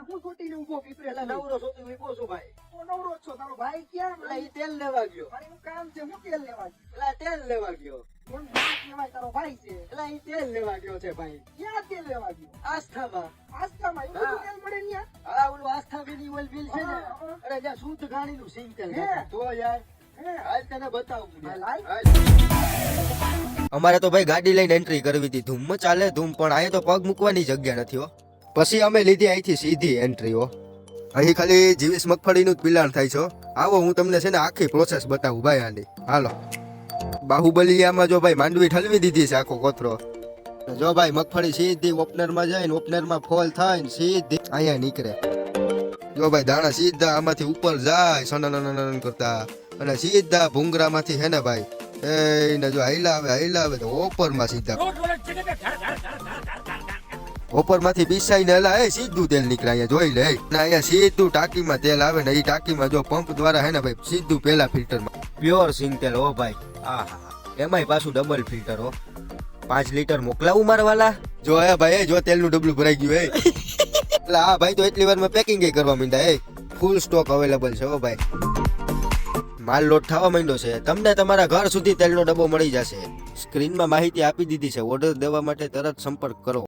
ઊભો પીપરે નવરો છો તું વીપો છું ભાઈ. તો નવરો છો. તારો ભાઈ ક્યાં એટલે ઈ તેલ લેવા ગયો. મારે એનું કામ છે હું તેલ લેવા ગયો. એટલે તેલ લેવા ગયો. કોણ ભાઈ તારો ભાઈ છે. એટલે ઈ તેલ લેવા ગયો છે ભાઈ. ક્યાં તેલ લેવા ગયો? આસ્થામાં. આસ્થામાં? એવું તેલ મળે ન્યા? આ ઓલું આસ્થા બેની ઓલ બિલ છે ને. હા, હા. અરે જ્યાં શુદ્ધ ગાડીનું સિંગ તેલ હે? તો યાર હે? તને બતાવું હા, યાર. લાય. હાલ. અમારે તો ભાઈ ગાડી લઈને એન્ટ્રી કરવી હતી. ધૂમ ચાલે ધૂમ પણ અહીંયા તો પગ મૂકવાની જગ્યા નથી હો. પછી અમે લીધી અહીંથી સીધી એન્ટ્રીઓ અહીં ખાલી જીવીસ મગફળીનું જ પિલાણ થાય છે આવો હું તમને છે ને આખી પ્રોસેસ બતાવું, ભાઈ આની. હાલો. બાહુબલિયામાં જો ભાઈ માંડવી ઠલવી દીધી છે આખો કોથરો. જો ભાઈ મગફળી સીધી ઓપનરમાં જાય ને ઓપનરમાં ફોલ થાય ને સીધી અહીંયા નીકળે. જો ભાઈ દાણા સીધા આમાંથી ઉપર જાય સનન કરતા. અને સીધા ભૂંગરામાંથી હે ને ભાઈ એને જો હૈલાવે હૈલાવે તો ઓપરમાં સીધા. ઓપરમાંથી પીસાઈને એલા એ સીધું તેલ નીકળે અહીંયા જોઈ લે. ના, અહીંયા સીધું ટાંકીમાં તેલ આવે ને એ ટાંકીમાં જો પંપ દ્વારા હે ને ભાઈ, સીધું પેલા ફિલ્ટરમાં. પ્યોર સિંગ તેલ હો ભાઈ. આહા. એમાંય પાછું ડબલ ફિલ્ટર હો પાંચ લીટર મોકલાવું મારવાલા જો હે ભાઈ જો તેલનું ડબલું ભરાઈ ગયું હે એટલે આ ભાઈ તો એટલી વારમાં પેકિંગ કરવા માંડ્યા, એ. ફૂલ સ્ટોક અવેલેબલ છે હો ભાઈ. માલ લોટ થવા માંડ્યો છે. તમને તમારા ઘર સુધી તેલનો ડબ્બો મળી જશે. સ્ક્રીનમાં માહિતી આપી દીધી છે. ઓર્ડર દેવા માટે તરત સંપર્ક કરો.